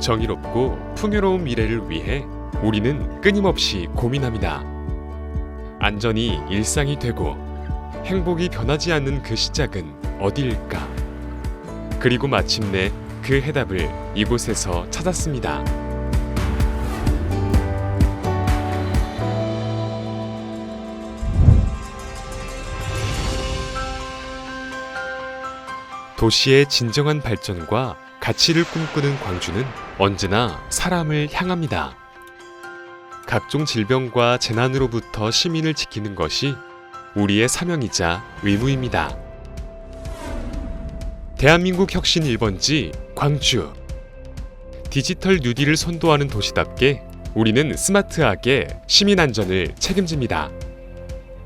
정의롭고 풍요로운 미래를 위해 우리는 끊임없이 고민합니다. 안전이 일상이 되고 행복이 변하지 않는 그 시작은 어디일까? 그리고 마침내 그 해답을 이곳에서 찾았습니다. 도시의 진정한 발전과 가치를 꿈꾸는 광주는 언제나 사람을 향합니다. 각종 질병과 재난으로부터 시민을 지키는 것이 우리의 사명이자 의무입니다. 대한민국 혁신 1번지 광주. 디지털 뉴딜을 선도하는 도시답게 우리는 스마트하게 시민 안전을 책임집니다.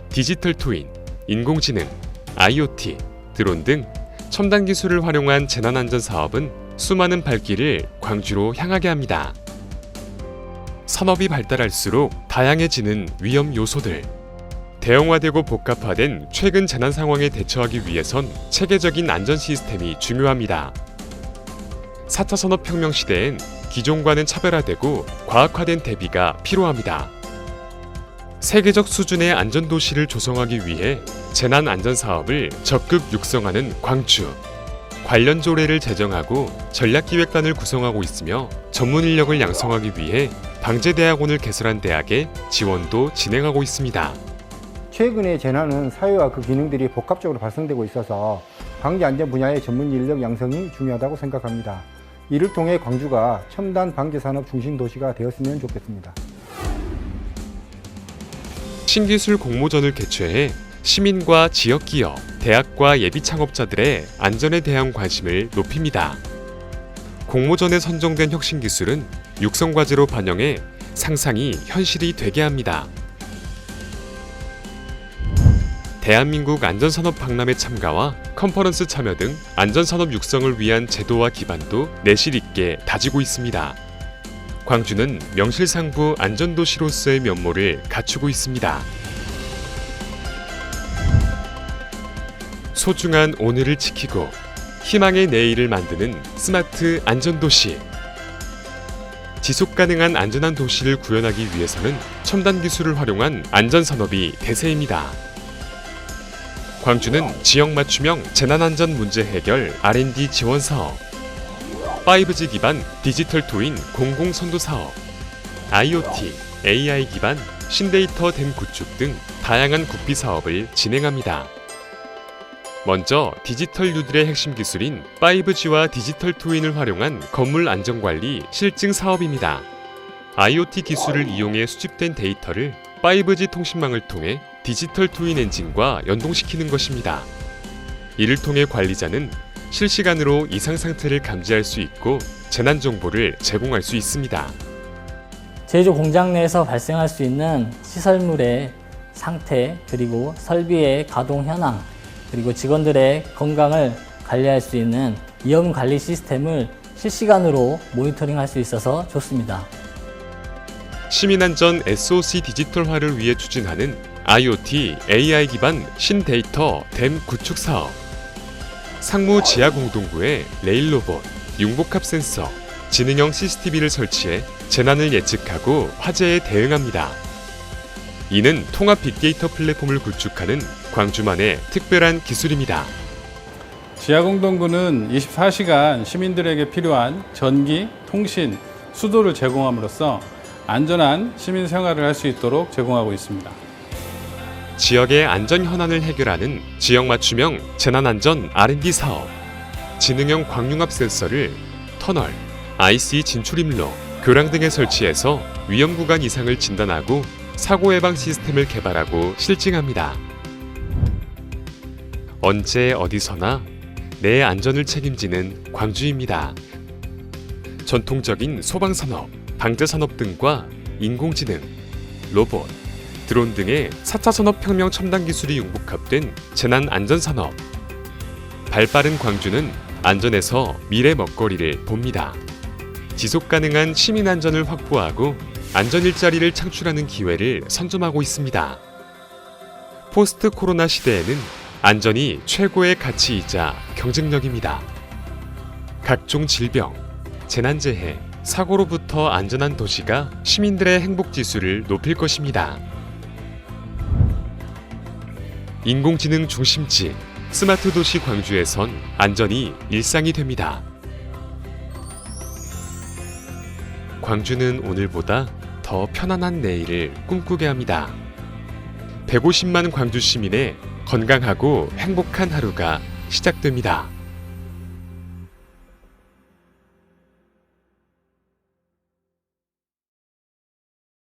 디지털 트윈, 인공지능, IoT, 드론 등 첨단 기술을 활용한 재난안전 사업은 수많은 발길을 광주로 향하게 합니다. 산업이 발달할수록 다양해지는 위험 요소들. 대형화되고 복잡화된 최근 재난 상황에 대처하기 위해선 체계적인 안전 시스템이 중요합니다. 4차 산업혁명 시대엔 기존과는 차별화되고 과학화된 대비가 필요합니다. 세계적 수준의 안전도시를 조성하기 위해 재난 안전 사업을 적극 육성하는 광주. 관련 조례를 제정하고 전략기획단을 구성하고 있으며 전문 인력을 양성하기 위해 방재대학원을 개설한 대학에 지원도 진행하고 있습니다. 최근의 재난은 사회와 그 기능들이 복합적으로 발생되고 있어서 방재 안전 분야의 전문 인력 양성이 중요하다고 생각합니다. 이를 통해 광주가 첨단 방재 산업 중심 도시가 되었으면 좋겠습니다. 신기술 공모전을 개최해 시민과 지역 기업, 대학과 예비 창업자들의 안전에 대한 관심을 높입니다. 공모전에 선정된 혁신 기술은 육성 과제로 반영해 상상이 현실이 되게 합니다. 대한민국 안전산업 박람회 참가와 컨퍼런스 참여 등 안전산업 육성을 위한 제도와 기반도 내실 있게 다지고 있습니다. 광주는 명실상부 안전도시로서의 면모를 갖추고 있습니다. 소중한 오늘을 지키고 희망의 내일을 만드는 스마트 안전도시. 지속 가능한 안전한 도시를 구현하기 위해서는 첨단 기술을 활용한 안전 산업이 대세입니다. 광주는 지역 맞춤형 재난안전 문제 해결 R&D 지원 사업, 5G 기반 디지털 토인 공공 선도 사업, IoT, AI 기반 신데이터 댐 구축 등 다양한 국비 사업을 진행합니다. 먼저 디지털 뉴딜의 핵심 기술인 5G와 디지털 트윈을 활용한 건물 안전 관리 실증 사업입니다. IoT 기술을 이용해 수집된 데이터를 5G 통신망을 통해 디지털 트윈 엔진과 연동시키는 것입니다. 이를 통해 관리자는 실시간으로 이상 상태를 감지할 수 있고 재난 정보를 제공할 수 있습니다. 제조 공장 내에서 발생할 수 있는 시설물의 상태 그리고 설비의 가동 현황 그리고 직원들의 건강을 관리할 수 있는 위험 관리 시스템을 실시간으로 모니터링할 수 있어서 좋습니다. 시민안전 SOC 디지털화를 위해 추진하는 IoT, AI 기반 신데이터 댐 구축 사업. 상무 지하 공동구에 레일 로봇, 융복합 센서, 지능형 CCTV를 설치해 재난을 예측하고 화재에 대응합니다. 이는 통합 빅데이터 플랫폼을 구축하는 광주만의 특별한 기술입니다. 지하공동구는 24시간 시민들에게 필요한 전기, 통신, 수도를 제공함으로써 안전한 시민 생활을 할 수 있도록 제공하고 있습니다. 지역의 안전 현안을 해결하는 지역 맞춤형 재난안전 R&D 사업, 지능형 광융합 센서를 터널, IC 진출입로, 교량 등에 설치해서 위험 구간 이상을 진단하고 사고 예방 시스템을 개발하고 실증합니다. 언제 어디서나 내 안전을 책임지는 광주입니다. 전통적인 소방산업, 방재산업 등과 인공지능, 로봇, 드론 등의 4차 산업혁명 첨단 기술이 융복합된 재난 안전산업. 발빠른 광주는 안전에서 미래 먹거리를 봅니다. 지속 가능한 시민 안전을 확보하고 안전 일자리를 창출하는 기회를 선점하고 있습니다. 포스트 코로나 시대에는 안전이 최고의 가치이자 경쟁력입니다. 각종 질병, 재난재해, 사고로부터 안전한 도시가 시민들의 행복 지수를 높일 것입니다. 인공지능 중심지 스마트 도시 광주에선 안전이 일상이 됩니다. 광주는 오늘보다 더 편안한 내일을 꿈꾸게 합니다. 150만 광주 시민의 건강하고 행복한 하루가 시작됩니다.